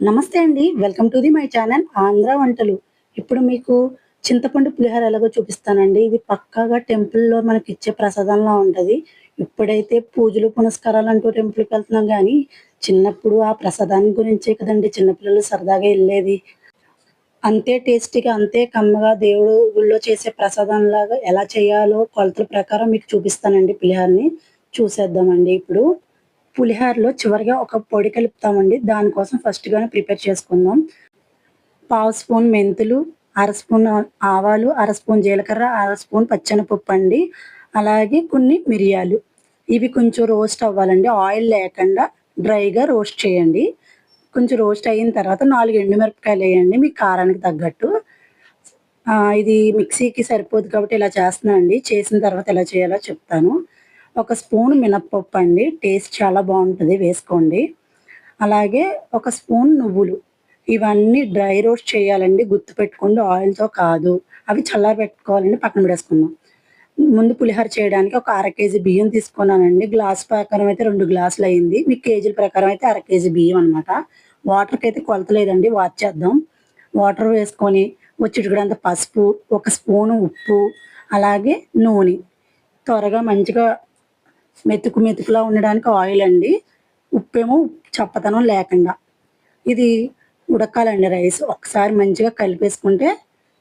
నమస్తే అండి. Welcome to the my channel Andhra వంటలు. ఇప్పుడు మీకు చింతపండు పులిహోర ఎలాగో చూపిస్తానండి. ఇది పక్కాగా టెంపుల్లో మనకి ఇచ్చే ప్రసాదంలా ఉంటుంది. ఇప్పుడైతే పూజలు పునస్కారాలు అంటూ టెంపుల్కి వెళ్తున్నాం కానీ చిన్నప్పుడు ఆ ప్రసాదాన్ని గురించే కదండి చిన్నపిల్లలు సరదాగా వెళ్ళేది. అంతే టేస్టీగా అంతే కమ్మగా దేవుడు గుళ్ళో చేసే ప్రసాదం లాగా ఎలా చేయాలో కొలతల ప్రకారం మీకు చూపిస్తానండి పులిహోరని. చూసేద్దామండి ఇప్పుడు. పులిహోరలో చివరిగా ఒక పొడి కలుపుతామండి. దానికోసం ఫస్ట్గానే ప్రిపేర్ చేసుకుందాం. పావు స్పూన్ మెంతులు అర స్పూన్ ఆవాలు అర స్పూన్ జీలకర్ర అర స్పూన్ పచ్చెనపప్పు అండి. అలాగే కొన్ని మిరియాలు. ఇవి కొంచెం రోస్ట్ అవ్వాలండి. ఆయిల్ లేకుండా డ్రైగా రోస్ట్ చేయండి. కొంచెం రోస్ట్ అయిన తర్వాత నాలుగు ఎండుమిరపకాయలు వేయండి. మీ కారానికి తగ్గట్టు. ఇది మిక్సీకి సరిపోదు కాబట్టి ఇలా చేస్తున్నానండి. చేసిన తర్వాత ఎలా చేయాలో చెప్తాను. ఒక స్పూన్ మినప్పప్పు అండి. టేస్ట్ చాలా బాగుంటుంది వేసుకోండి. అలాగే ఒక స్పూన్ నువ్వులు. ఇవన్నీ డ్రై రోస్ట్ చేయాలండి గుర్తు పెట్టుకోండి ఆయిల్తో కాదు. అవి చల్లారి పెట్టుకోవాలండి పక్కన పెట్టేసుకుందాం. ముందు పులిహోర చేయడానికి ఒక అర కేజీ బియ్యం తీసుకున్నానండి. గ్లాస్ ప్రకారం అయితే రెండు గ్లాసులు అయింది. మీ కేజీల ప్రకారం అయితే అర కేజీ బియ్యం అనమాట వాటర్కి అయితే కొలత లేదండి వాచ్ చేద్దాం. వాటర్ వేసుకొని వచ్చేటంత పసుపు ఒక స్పూను ఉప్పు అలాగే నూనె. త్వరగా మంచిగా మెతుకు మెతుకులా ఉండడానికి ఆయిల్ అండి. ఉప్పేమో చప్పతనం లేకుండా. ఇది ఉడకాలండి రైస్ ఒకసారి మంచిగా కలిపేసుకుంటే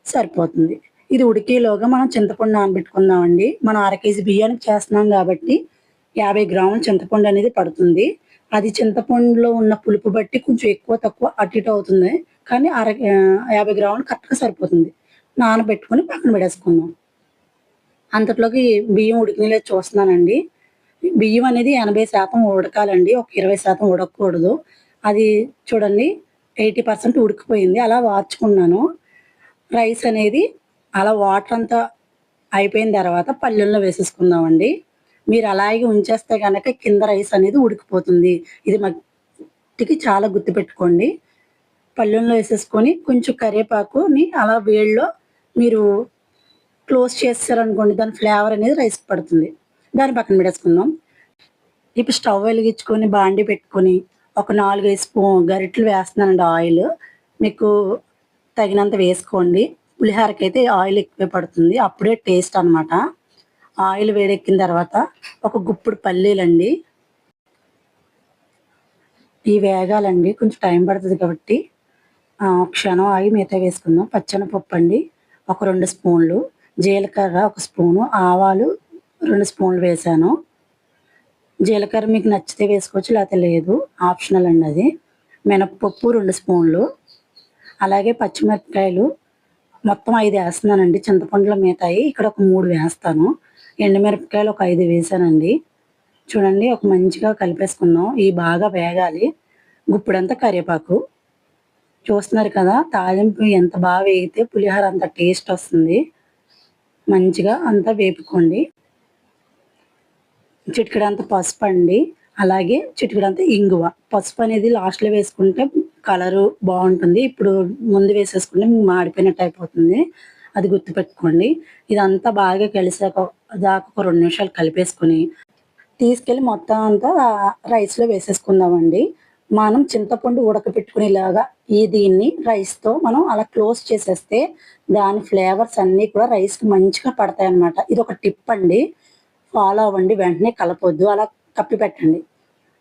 సరిపోతుంది. ఇది ఉడికేలోగా మనం చింతపండు నానబెట్టుకుందామండి. మనం అర కేజీ బియ్యానికి చేస్తున్నాం కాబట్టి యాభై గ్రాముల చింతపండు అనేది పడుతుంది. అది చింతపండులో ఉన్న పులుపు బట్టి కొంచెం ఎక్కువ తక్కువ అటు ఇటు అవుతుంది. కానీ అర యాభై గ్రాములు కరెక్ట్గా సరిపోతుంది. నానబెట్టుకొని పక్కన పెడేసుకుందాం అంతట్లోకి బియ్యం ఉడికినలేదు చూస్తున్నానండి. బియ్యం అనేది ఎనభై శాతం ఉడకాలండి. ఒక ఇరవై శాతం ఉడకకూడదు. అది చూడండి ఎయిటీ పర్సెంట్ ఉడికిపోయింది. అలా వార్చుకున్నాను. రైస్ అనేది అలా వాటర్ అంతా అయిపోయిన తర్వాత పల్లెల్లో వేసేసుకుందామండి. మీరు అలాగే ఉంచేస్తే కనుక కింద రైస్ అనేది ఉడికిపోతుంది. ఇది మట్టికి చాలా గుర్తుపెట్టుకోండి పల్లెల్లో వేసేసుకొని కొంచెం కరివేపాకుని అలా వేడిలో మీరు క్లోజ్ చేస్తారనుకోండి దాని ఫ్లేవర్ అనేది రైస్ పడుతుంది. దాన్ని పక్కన పెట్టేసుకుందాం. ఇప్పుడు స్టవ్ వెలిగించుకొని బాండి పెట్టుకొని ఒక నాలుగైదు స్పూన్ గరిటెలు వేస్తున్నానండి ఆయిల్. మీకు తగినంత వేసుకోండి. పులిహోరకి అయితే ఆయిల్ ఎక్కువే పడుతుంది. అప్పుడే టేస్ట్ అనమాట ఆయిల్ వేడెక్కిన తర్వాత ఒక గుప్పుడు పల్లీలండి. ఈ వేగాలండి. కొంచెం టైం పడుతుంది కాబట్టి ఒక క్షణం ఆగి మిగతా వేసుకుందాం. పచ్చనపప్పు అండి ఒక రెండు స్పూన్లు. జీలకర్ర ఒక స్పూను. ఆవాలు రెండు స్పూన్లు వేసాను. జీలకర్ర మీకు నచ్చితే వేసుకోవచ్చు లేకపోతే లేదు. ఆప్షనల్ అండి అది. మినప్పప్పు రెండు స్పూన్లు. అలాగే పచ్చిమిరపకాయలు. మొత్తం ఐదు వేస్తున్నానండి. చింతపండులో మిగతాయి. ఇక్కడ ఒక మూడు వేస్తాను. ఎండుమిరపకాయలు ఒక ఐదు వేసానండి. చూడండి ఒక మంచిగా కలిపేసుకుందాం. ఇవి బాగా వేగాలి. గుప్పుడంతా కరివేపాకు. చూస్తున్నారు కదా తాలింపు ఎంత బాగా వేగితే పులిహోర అంత టేస్ట్ వస్తుంది. మంచిగా అంతా వేపుకోండి. చిటికడంత పసుపు అండి అలాగే చిటికడంత ఇంగువ. పసుపు అనేది లాస్ట్లో వేసుకుంటే కలరు బాగుంటుంది. ఇప్పుడు ముందు వేసేసుకుంటే మీకు మాడిపోయినట్టు అయిపోతుంది. అది గుర్తుపెట్టుకోండి. ఇదంతా బాగా కలిసాక దాకా ఒక రెండు నిమిషాలు కలిపేసుకొని తీసుకెళ్ళి మొత్తం అంతా రైస్లో వేసేసుకుందామండి. మనం చింతపండు ఉడకపెట్టుకునేలాగా ఈ దీన్ని రైస్తో మనం అలా క్లోజ్ చేసేస్తే దాని ఫ్లేవర్స్ అన్నీ కూడా రైస్కి మంచిగా పడతాయి అన్నమాట ఇది ఒక టిప్ అండి. ఫాలో అవ్వండి వెంటనే కలపొద్దు అలా కప్పి పెట్టండి.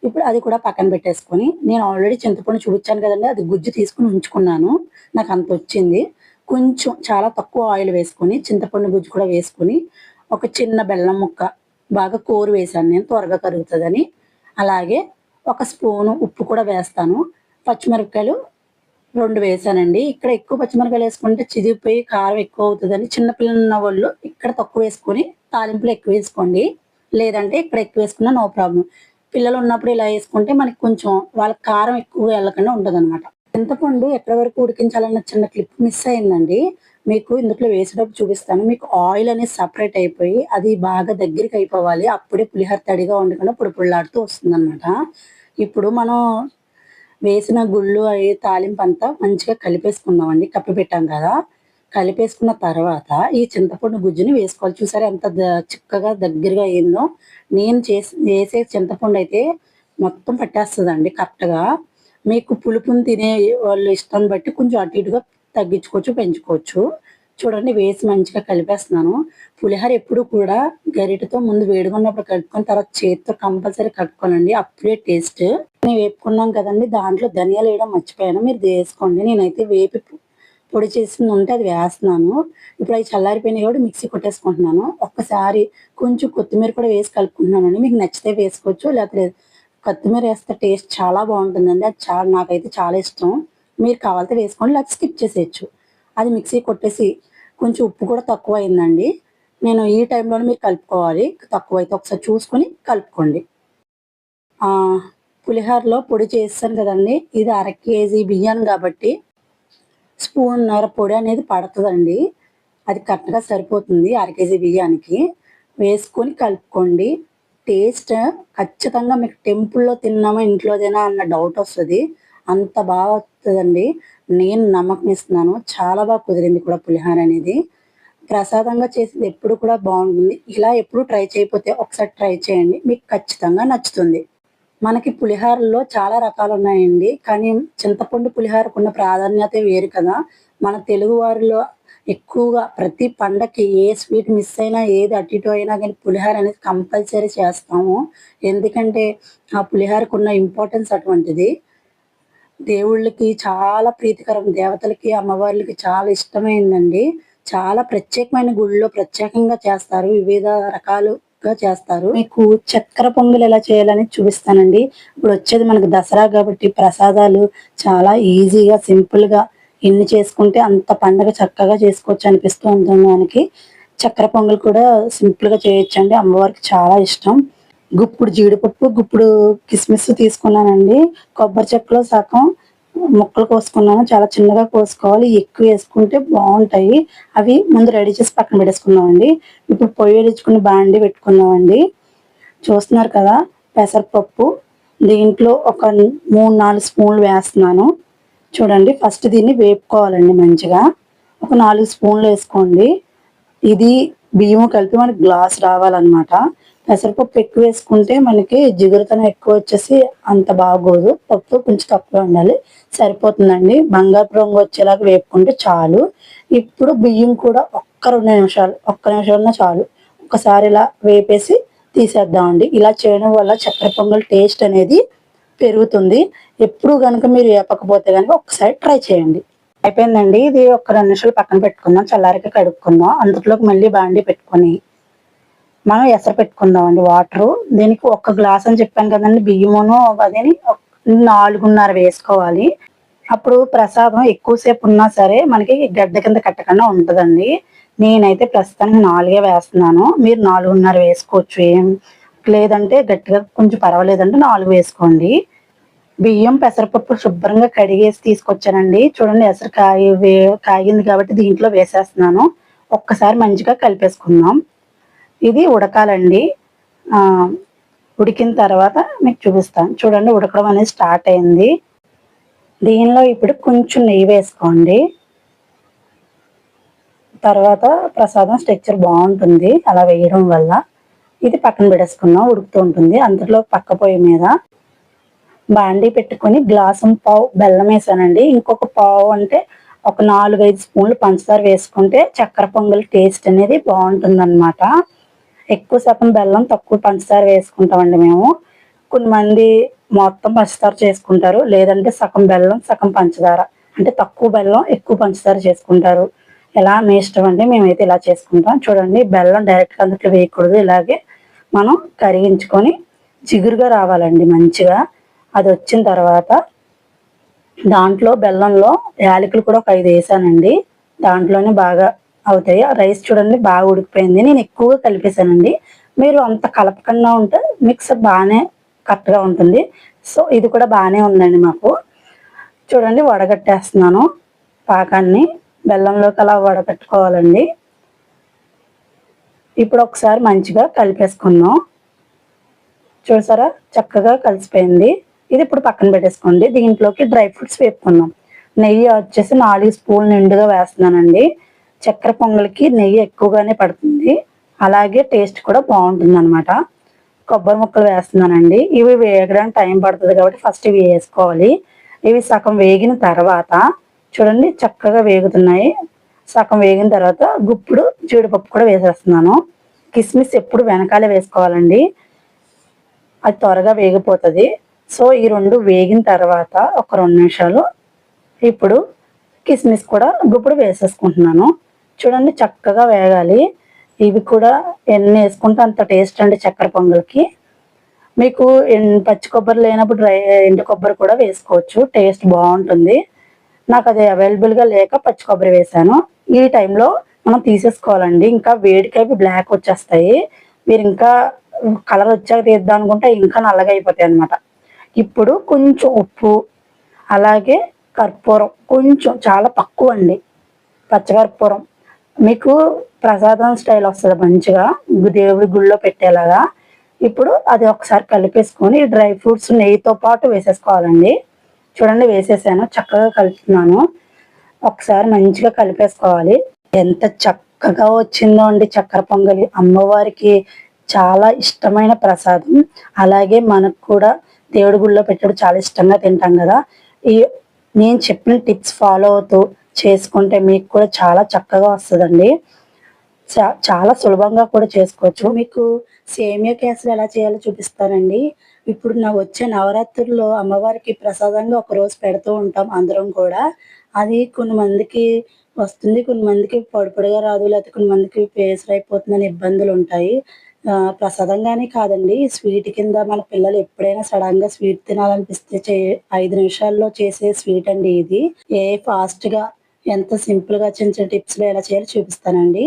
ఇప్పుడు అది కూడా పక్కన పెట్టేసుకొని నేను ఆల్రెడీ చింతపండు చూపించాను కదండి అది గుజ్జు తీసుకుని ఉంచుకున్నాను నాకు అంత వచ్చింది. కొంచెం చాలా తక్కువ ఆయిల్ వేసుకొని చింతపండు గుజ్జు కూడా వేసుకొని ఒక చిన్న బెల్లం ముక్క బాగా కోరు వేసాను నేను త్వరగా కరుగుతుందని. అలాగే ఒక స్పూను ఉప్పు కూడా వేస్తాను. పచ్చిమిరపకాయలు రెండు వేసానండి. ఇక్కడ ఎక్కువ పచ్చిమిరపకాయలు వేసుకుంటే చిదిగిపోయి కారం ఎక్కువ అవుతుందని చిన్నపిల్లలు ఉన్న వాళ్ళు ఇక్కడ తక్కువ వేసుకొని తాలింపులు ఎక్కువ వేసుకోండి. లేదంటే ఇక్కడ ఎక్కువ వేసుకున్నా నో ప్రాబ్లం. పిల్లలు ఉన్నప్పుడు ఇలా వేసుకుంటే మనకి కొంచెం వాళ్ళకి కారం ఎక్కువ వెళ్ళకుండా ఉంటుంది అనమాట చింతపండు ఎక్కడి వరకు ఉడికించాలన్న చిన్న క్లిప్ మిస్ అయిందండి. మీకు ఇందులో వేసేటప్పుడు చూపిస్తాను. మీకు ఆయిల్ అనేది సపరేట్ అయిపోయి అది బాగా దగ్గరికి అయిపోవాలి. అప్పుడే పులిహోర తడిగా ఉండకుండా పుడిపుళ్ళాడుతూ పొడిలాడుతూ వస్తుంది ఇప్పుడు మనం వేసిన గుళ్ళు అవి తాలింపు అంతా మంచిగా కలిపేసుకుందామండి. కప్పి పెట్టాం కదా. కలిపేసుకున్న తర్వాత ఈ చింతపండు గుజ్జుని వేసుకోవాలి. చూసారా ఎంత చిక్కగా దగ్గరగా అయిందో. నేను చేసి వేసే చింతపండు అయితే మొత్తం పట్టేస్తుందండి కరెక్ట్గా. మీకు పులుపుని తినే వాళ్ళ ఇష్టం బట్టి కొంచెం అటు ఇటుగా తగ్గించుకోవచ్చు పెంచుకోవచ్చు. చూడండి వేసి మంచిగా కలిపేస్తున్నాను. పులిహోర ఎప్పుడు కూడా గరిటతో ముందు వేడుకున్నప్పుడు కట్టుకొని కలుపుకొని తర్వాత చేతితో కంపల్సరీ కట్టుకోనండి అప్పుడే టేస్ట్. నేను వేపుకున్నాం కదండి దాంట్లో ధనియాలు వేయడం మర్చిపోయాను. మీరు వేసుకోండి. నేనైతే వేపి పొడి చేసింది ఉంటే అది వేస్తున్నాను. ఇప్పుడు అవి చల్లారిపోయినాయి కాబట్టి మిక్సీ కొట్టేసుకుంటున్నాను. ఒక్కసారి కొంచెం కొత్తిమీర కూడా వేసి కలుపుకుంటున్నానండి. మీకు నచ్చితే వేసుకోవచ్చు లేకపోతే కొత్తిమీర వేస్తే టేస్ట్ చాలా బాగుంటుందండి. అది చాలా నాకైతే చాలా ఇష్టం. మీరు కావాలితే వేసుకోండి లేకపోతే స్కిప్ చేసేయచ్చు. అది మిక్సీ కొట్టేసి కొంచెం ఉప్పు కూడా తక్కువ అయిందండి నేను ఈ టైంలోనే మీరు కలుపుకోవాలి. తక్కువ అయితే ఒకసారి చూసుకొని కలుపుకోండి. పులిహోరలో పొడి చేస్తాను కదండి. ఇది అర కేజీ బియ్యం కాబట్టి స్పూన్ నర పొడి అనేది పడుతుందండి. అది కరెక్ట్గా సరిపోతుంది అర కేజీ బియ్యానికి. వేసుకొని కలుపుకోండి. టేస్ట్ ఖచ్చితంగా మీకు టెంపుల్లో తిన్నామా ఇంట్లోదేనా అన్న డౌట్ వస్తుంది. అంత బాగా వస్తుందండి. నేను నమ్మకం ఇస్తున్నాను. చాలా బాగా కుదిరింది కూడా పులిహార అనేది. ప్రసాదంగా చేసింది ఎప్పుడు కూడా బాగుంటుంది. ఇలా ఎప్పుడు ట్రై చేయకపోతే ఒకసారి ట్రై చేయండి. మీకు ఖచ్చితంగా నచ్చుతుంది. మనకి పులిహోరలో చాలా రకాలు ఉన్నాయండి కానీ చింతపండు పులిహోరకు ఉన్న ప్రాధాన్యత వేరు కదా. మన తెలుగు వారిలో ఎక్కువగా ప్రతి పండక్కి ఏ స్వీట్ మిస్ అయినా ఏది అటు ఇటు అయినా కానీ పులిహోర అనేది కంపల్సరీ చేస్తాము. ఎందుకంటే ఆ పులిహోరకు ఉన్న ఇంపార్టెన్స్ అటువంటిది. దేవుళ్ళకి చాలా ప్రీతికరం దేవతలకి అమ్మవార్లకి చాలా ఇష్టమైందండి. చాలా ప్రత్యేకమైన గుడిలో ప్రత్యేకంగా చేస్తారు. వివిధ రకాలు గా చేస్తారు. మీకు చక్కెర పొంగల్ ఎలా చేయాలని చూపిస్తానండి. ఇప్పుడు వచ్చేది మనకు దసరా కాబట్టి ప్రసాదాలు చాలా ఈజీగా సింపుల్గా ఎన్ని చేసుకుంటే అంత పండగ చక్కగా చేసుకోవచ్చు అనిపిస్తూ ఉంటుంది మనకి. చక్కెర పొంగల్ కూడా సింపుల్గా చేయొచ్చండి. అమ్మవారికి చాలా ఇష్టం. గుప్పుడు జీడిపప్పు గుప్పుడు కిస్మిస్ తీసుకున్నానండి. కొబ్బరి చెక్కలో సగం ముక్కలు కోసుకున్నాను చాలా చిన్నగా కోసుకోవాలి. ఎక్కువ వేసుకుంటే బాగుంటాయి. అవి ముందు రెడీ చేసి పక్కన పెట్టేసుకున్నామండి ఇప్పుడు పొయ్యి వేడించుకుని బాండి పెట్టుకున్నామండి చూస్తున్నారు కదా పెసరపప్పు. దీంట్లో ఒక మూడు నాలుగు స్పూన్లు వేస్తున్నాను. చూడండి ఫస్ట్ దీన్ని వేపుకోవాలండి మంచిగా. ఒక నాలుగు స్పూన్లు వేసుకోండి. ఇది బియ్యం కలిపి మనకి గ్లాస్ రావాలన్నమాట. పెసరపప్పు ఎక్కువ వేసుకుంటే మనకి జిగురుతనం ఎక్కువ వచ్చేసి అంత బాగోదు. పప్పు కొంచెం తక్కువ ఉండాలి. సరిపోతుందండి. బంగారు రంగు వచ్చేలాగా వేపుకుంటే చాలు. ఇప్పుడు బియ్యం కూడా ఒక్క రెండు నిమిషాలు ఒక్క నిమిషాలన్నా చాలు. ఒకసారి ఇలా వేపేసి తీసేద్దామండి. ఇలా చేయడం వల్ల చక్కెర పొంగల్ టేస్ట్ అనేది పెరుగుతుంది. ఎప్పుడు కనుక మీరు వేపకపోతే కనుక ఒకసారి ట్రై చేయండి. అయిపోయిందండి. ఇది ఒక రెండు నిమిషాలు పక్కన పెట్టుకుందాం. చల్లారిక కడుక్కుందాం అందులోకి మళ్ళీ బాండి పెట్టుకొని మనం ఎసరు పెట్టుకుందాం అండి వాటర్. దీనికి ఒక్క గ్లాస్ అని చెప్పాను కదండి బియ్యమును అదని నాలుగున్నర వేసుకోవాలి. అప్పుడు ప్రసాదం ఎక్కువసేపు ఉన్నా సరే మనకి గడ్డ కింద కట్టకుండా ఉంటుందండి. నేనైతే ప్రస్తుతానికి నాలుగే వేస్తున్నాను. మీరు నాలుగున్నర వేసుకోవచ్చు ఏం? లేదంటే గట్టిగా కొంచెం పర్వాలేదంటే నాలుగు వేసుకోండి. బియ్యం పెసరపప్పు శుభ్రంగా కడిగేసి తీసుకొచ్చానండి. చూడండి ఎసరు కాయ కాగింది కాబట్టి దీంట్లో వేసేస్తున్నాను. ఒక్కసారి మంచిగా కలిపేసుకుందాం. ఇది ఉడకాలండి. ఉడికిన తర్వాత మీకు చూపిస్తాను. చూడండి ఉడకడం అనేది స్టార్ట్ అయింది. దీనిలో ఇప్పుడు కొంచెం నెయ్యి వేసుకోండి. తర్వాత ప్రసాదం స్ట్రక్చర్ బాగుంటుంది. అలా వేయడం వల్ల ఇది పక్కన పెట్టేసుకున్నాం ఉడుకుతూ ఉంటుంది. అందులో పక్క పొయ్యి మీద బాండీ పెట్టుకొని గ్లాసం పావు బెల్లం వేసానండి. ఇంకొక పావు అంటే ఒక నాలుగు ఐదు స్పూన్లు పంచదార వేసుకుంటే చక్కెర పొంగల్ టేస్ట్ అనేది బాగుంటుంది ఎక్కువ శాతం బెల్లం తక్కువ పంచదార వేసుకుంటామండి మేము. కొన్ని మంది మొత్తం పంచదార చేసుకుంటారు. లేదంటే సగం బెల్లం సగం పంచదార. అంటే తక్కువ బెల్లం ఎక్కువ పంచదార చేసుకుంటారు. ఎలా? మీ ఇష్టం అండి. మేమైతే ఇలా చేసుకుంటాం. చూడండి బెల్లం డైరెక్ట్గా అందులో వేయకూడదు. ఇలాగే మనం కరిగించుకొని జిగురుగా రావాలండి మంచిగా. అది వచ్చిన తర్వాత దాంట్లో బెల్లంలో యాలకులు కూడా ఒక ఐదు వేసానండి. దాంట్లోనే బాగా అవుతాయి. ఆ రైస్ చూడండి బాగా ఉడికిపోయింది. నేను ఎక్కువగా కలిపేసానండి మీరు అంత కలపకుండా ఉంటే మిక్స్ బాగానే కరెక్ట్గా ఉంటుంది. సో ఇది కూడా బాగానే ఉందండి మాకు. చూడండి వడగట్టేస్తున్నాను పాకాన్ని. బెల్లంలోకి అలా వడగట్టుకోవాలండి ఇప్పుడు ఒకసారి మంచిగా కలిపేసుకుందాం. చూసారా? చక్కగా కలిసిపోయింది. ఇది ఇప్పుడు పక్కన పెట్టేసుకోండి. దీంట్లోకి డ్రై ఫ్రూట్స్ వేపుకుందాం. నెయ్యి వచ్చేసి నాలుగు స్పూన్ నిండుగా వేస్తున్నానండి. చక్కెర పొంగల్కి నెయ్యి ఎక్కువగానే పడుతుంది. అలాగే టేస్ట్ కూడా బాగుంటుంది అనమాట కొబ్బరి ముక్కలు వేస్తున్నానండి. ఇవి వేయడానికి టైం పడుతుంది కాబట్టి ఫస్ట్ ఇవి వేసుకోవాలి. ఇవి సగం వేగిన తర్వాత చూడండి చక్కగా వేగుతున్నాయి. సగం వేగిన తర్వాత గుప్పుడు జీడిపప్పు కూడా వేసేస్తున్నాను. కిస్మిస్ ఎప్పుడు వెనకాలే వేసుకోవాలండి. అది త్వరగా వేగిపోతుంది. సో ఈ రెండు వేగిన తర్వాత ఒక రెండు నిమిషాలు ఇప్పుడు కిస్మిస్ కూడా గుప్పుడు వేసేసుకుంటున్నాను. చూడండి చక్కగా వేగాలి. ఇవి కూడా ఎన్ని వేసుకుంటే అంత టేస్ట్ అండి చక్కెర పొంగల్కి. మీకు పచ్చి కొబ్బరి లేనప్పుడు డ్రై ఎండు కొబ్బరి కూడా వేసుకోవచ్చు. టేస్ట్ బాగుంటుంది. నాకు అది అవైలబుల్గా లేక పచ్చి కొబ్బరి వేసాను ఈ టైంలో మనం తీసేసుకోవాలండి. ఇంకా వేడికైపు బ్లాక్ వచ్చేస్తాయి. మీరు ఇంకా కలర్ వచ్చాక తీద్దాం అనుకుంటే ఇంకా నల్లగా అయిపోతాయి అన్నమాట. ఇప్పుడు కొంచెం ఉప్పు అలాగే కర్పూరం. కొంచెం చాలా తక్కువ అండి. పచ్చకర్పూరం. మీకు ప్రసాదం స్టైల్ వస్తుంది మంచిగా. దేవుడి గుళ్ళో పెట్టేలాగా. ఇప్పుడు అది ఒకసారి కలిపేసుకొని డ్రై ఫ్రూట్స్ నెయ్యితో పాటు వేసేసుకోవాలండి. చూడండి వేసేసాను. చక్కగా కలుపుతున్నాను. ఒకసారి మంచిగా కలిపేసుకోవాలి. ఎంత చక్కగా వచ్చిందో అండి చక్కెర పొంగలి. అమ్మవారికి చాలా ఇష్టమైన ప్రసాదం. అలాగే మనకు కూడా దేవుడి గుళ్ళో పెట్టడం చాలా ఇష్టంగా తింటాం కదా. ఈ నేను చెప్పిన టిప్స్ ఫాలో అవుతూ చేసుకుంటే మీకు కూడా చాలా చక్కగా వస్తుందండి. చాలా సులభంగా కూడా చేసుకోవచ్చు. మీకు సేమియా కేసులు ఎలా చేయాలో చూపిస్తానండి. ఇప్పుడు నా వచ్చే నవరాత్రుల్లో అమ్మవారికి ప్రసాదంగా ఒక రోజు పెడుతూ ఉంటాం అందరం కూడా. అది కొన్ని మందికి వస్తుంది కొన్ని మందికి రాదు లేకపోతే కొన్ని మందికి పేసర్ అయిపోతుందని ఇబ్బందులు ఉంటాయి. ప్రసాదంగానే కాదండి స్వీట్ కింద మన పిల్లలు ఎప్పుడైనా సడన్గా స్వీట్ తినాలనిపిస్తే చే ఐదు నిమిషాల్లో చేసే స్వీట్ అండి ఇది. ఏ ఫాస్ట్గా ఎంత సింపుల్గా చిన్న చిన్న టిప్స్లో ఎలా చేయాలో చూపిస్తానండి.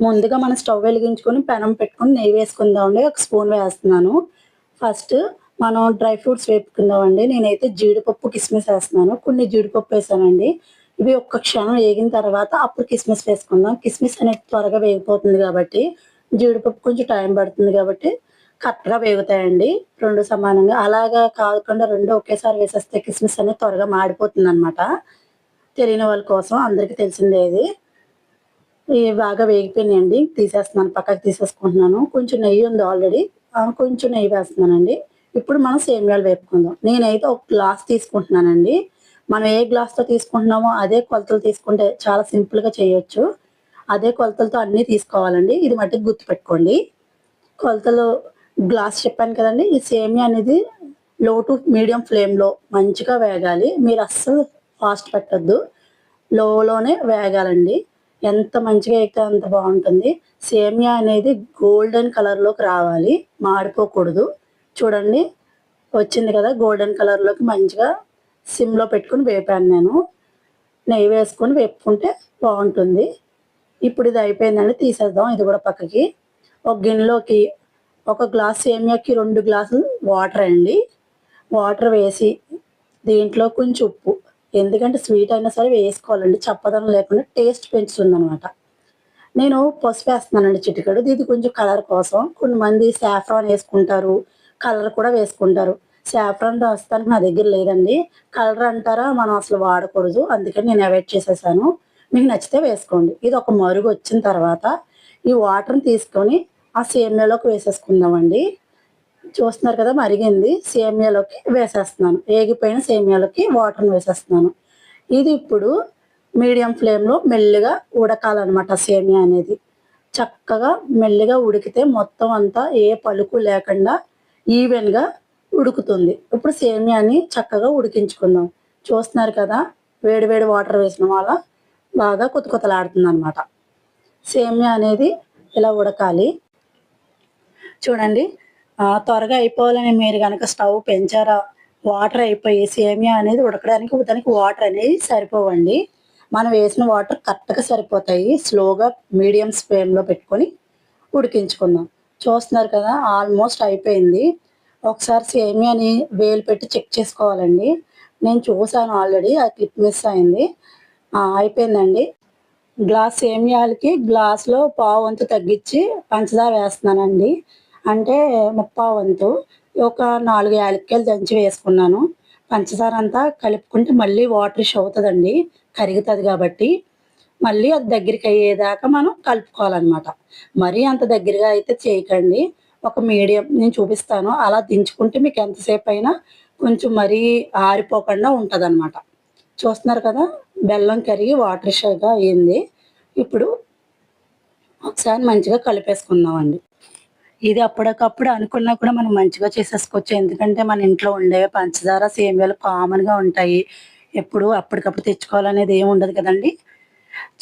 ముందుగా మనం స్టవ్ వెలిగించుకొని పెనం పెట్టుకొని నెయ్యి వేసుకుందామండి. ఒక స్పూన్ వేస్తున్నాను. ఫస్ట్ మనం డ్రై ఫ్రూట్స్ వేపుకుందామండి. నేనైతే జీడిపప్పు కిస్మిస్ వేస్తున్నాను. కొన్ని జీడిపప్పు వేసానండి. ఇవి ఒక్క క్షణం వేగిన తర్వాత అప్పుడు కిస్మిస్ వేసుకుందాం. కిస్మిస్ అనేది త్వరగా వేగిపోతుంది కాబట్టి జీడిపప్పు కొంచెం టైం పడుతుంది కాబట్టి కరెక్ట్గా వేగుతాయండి. రెండు సమానంగా. అలాగా కాకుండా రెండు ఒకేసారి వేసేస్తే కిస్మిస్ అనేది త్వరగా మాడిపోతుంది అనమాట తెలియని వాళ్ళ కోసం అందరికీ తెలిసిందే ఇది. ఇవి బాగా వేగిపోయినాయండి. తీసేస్తున్నాను పక్కకు తీసేసుకుంటున్నాను. కొంచెం నెయ్యి ఉంది ఆల్రెడీ కొంచెం నెయ్యి వేస్తున్నానండి. ఇప్పుడు మనం సేమియాలు వేపుకుందాం. నేనైతే ఒక గ్లాస్ తీసుకుంటున్నానండి. మనం ఏ గ్లాస్తో తీసుకుంటున్నామో అదే కొలతలు తీసుకుంటే చాలా సింపుల్గా చేయొచ్చు. అదే కొలతలతో అన్నీ తీసుకోవాలండి. ఇది మట్టికి గుర్తుపెట్టుకోండి. కొలతలు గ్లాస్ చెప్పాను కదండి. ఈ సేమియా అనేది లో టు మీడియం ఫ్లేమ్లో మంచిగా వేగాలి. మీరు అస్సలు ఫాస్ట్ పెట్టద్దు. లోలోనే వేగాలండి. ఎంత మంచిగా అయితే అంత బాగుంటుంది. సేమియా అనేది గోల్డెన్ కలర్లోకి రావాలి. మాడిపోకూడదు. చూడండి వచ్చింది కదా గోల్డెన్ కలర్లోకి మంచిగా సిమ్లో పెట్టుకుని వేపాను నేను. నెయ్యి వేసుకొని వేపుకుంటే బాగుంటుంది. ఇప్పుడు ఇది అయిపోయిందండి తీసేద్దాం ఇది కూడా పక్కకి. ఒక గిన్నెలోకి ఒక గ్లాస్ సేమియాకి రెండు గ్లాసులు వాటర్ అండి. వాటర్ వేసి దీంట్లో కొంచెం ఉప్పు. ఎందుకంటే స్వీట్ అయినా సరే వేసుకోవాలండి. చప్పదనం లేకుండా టేస్ట్ పెంచుతుంది అనమాట నేను పసుపు వేస్తున్నానండి చిటికెడు. ఇది కొంచెం కలర్ కోసం. కొంతమంది సాఫ్రాన్ వేసుకుంటారు. కలర్ కూడా వేసుకుంటారు. సాఫ్రాన్ రాస్తానికి నా దగ్గర లేదండి. కలర్ అంటారా మనం అసలు వాడకూడదు. అందుకని నేను అవాయిడ్ చేసేసాను. మీకు నచ్చితే వేసుకోండి. ఇది ఒక మరుగు వచ్చిన తర్వాత ఈ వాటర్ని తీసుకొని ఆ సేమియాలోకి వేసేసుకుందామండి. చూస్తున్నారు కదా మరిగింది. సేమియాలోకి వేసేస్తున్నాను. వేగిపోయిన సేమియాలోకి వాటర్ని వేసేస్తున్నాను. ఇది ఇప్పుడు మీడియం ఫ్లేమ్లో మెల్లిగా ఉడకాలన్నమాట సేమియా అనేది. చక్కగా మెల్లిగా ఉడికితే మొత్తం అంతా ఏ పలుకు లేకుండా ఈవెన్గా ఉడుకుతుంది. ఇప్పుడు సేమియాని చక్కగా ఉడికించుకుందాం. చూస్తున్నారు కదా వేడి వేడి వాటర్ వేసిన వల్ల బాగా కొత్త కొత్తలాడుతుంది అనమాట సేమియా అనేది ఇలా ఉడకాలి. చూడండి త్వరగా అయిపోవాలని మీరు కనుక స్టవ్ పెంచారా? వాటర్ అయిపోయి సేమియా అనేది ఉడకడానికి దానికి వాటర్ అనేది సరిపోవండి. మనం వేసిన వాటర్ కరెక్ట్గా సరిపోతాయి. స్లోగా మీడియం ఫ్లేమ్లో పెట్టుకొని ఉడికించుకుందాం. చూస్తున్నారు కదా ఆల్మోస్ట్ అయిపోయింది. ఒకసారి సేమియాని వేలు పెట్టి చెక్ చేసుకోవాలండి. నేను చూసాను ఆల్రెడీ ఆ క్లిప్ మిస్ అయింది. అయిపోయిందండి. గ్లాస్ సేమియాలకి గ్లాస్లో పావు వంతు తగ్గించి పంచదార వేస్తున్నానండి. అంటే ముప్పా వంతు ఒక నాలుగు యాలక్కాయలు దంచి వేసుకున్నాను. పంచదార అంతా కలుపుకుంటే మళ్ళీ వాటర్ అవుతుందండి. కరుగుతుంది కాబట్టి మళ్ళీ అది దగ్గరికి అయ్యేదాకా మనం కలుపుకోవాలన్నమాట. మరీ అంత దగ్గరగా అయితే చేయకండి. ఒక మీడియం నేను చూపిస్తాను. అలా దించుకుంటే మీకు ఎంతసేపు అయినా కొంచెం మరీ ఆరిపోకుండా ఉంటుంది అనమాట చూస్తున్నారు కదా బెల్లం కరిగి వాటర్ షేగా అయింది. ఇప్పుడు ఒకసారి మంచిగా కలిపేసుకుందామండి. ఇది అప్పటికప్పుడు అనుకున్నా కూడా మనం మంచిగా చేసేసుకోవచ్చు. ఎందుకంటే మన ఇంట్లో ఉండేవి పంచదార సేమియాలు కామన్గా ఉంటాయి. ఎప్పుడు అప్పటికప్పుడు తెచ్చుకోవాలనేది ఏమి ఉండదు కదండి.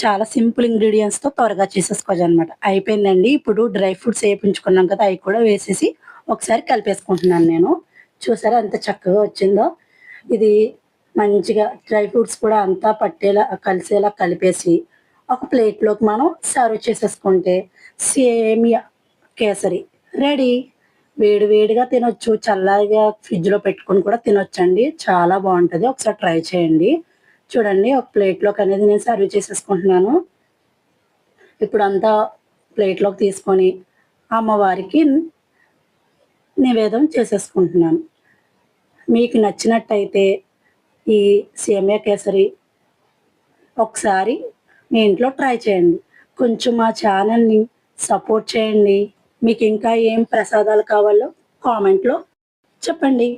చాలా సింపుల్ ఇంగ్రీడియంట్స్తో త్వరగా చేసేసుకోవచ్చు అనమాట అయిపోయిందండి. ఇప్పుడు డ్రై ఫ్రూట్స్ వేయించుకున్నాం కదా అవి కూడా వేసేసి ఒకసారి కలిపేసుకుంటున్నాను నేను. చూసారా ఎంత చక్కగా వచ్చిందో? ఇది మంచిగా డ్రై ఫ్రూట్స్ కూడా అంతా పట్టేలా కలిసేలా కలిపేసి ఒక ప్లేట్లోకి మనం సర్వ్ చేసేసుకుంటే సేమియా కేసరి. రెడీ. వేడి వేడిగా తినొచ్చు. చల్లగా ఫ్రిడ్జ్లో పెట్టుకొని కూడా తినొచ్చండి. చాలా బాగుంటుంది. ఒకసారి ట్రై చేయండి. చూడండి ఒక ప్లేట్లోకి అనేది నేను సర్వ్ చేసేసుకుంటున్నాను. ఇప్పుడు అంతా ప్లేట్లోకి తీసుకొని అమ్మవారికి నివేదం చేసేసుకుంటున్నాను. మీకు నచ్చినట్టయితే ఈ సేమియా కేసరి ఒకసారి మీ ఇంట్లో ట్రై చేయండి. కొంచెం మా ఛానల్ని సపోర్ట్ చేయండి. మీకు ఇంకా ఏం ప్రసాదాలు కావాలో కామెంట్లో చెప్పండి.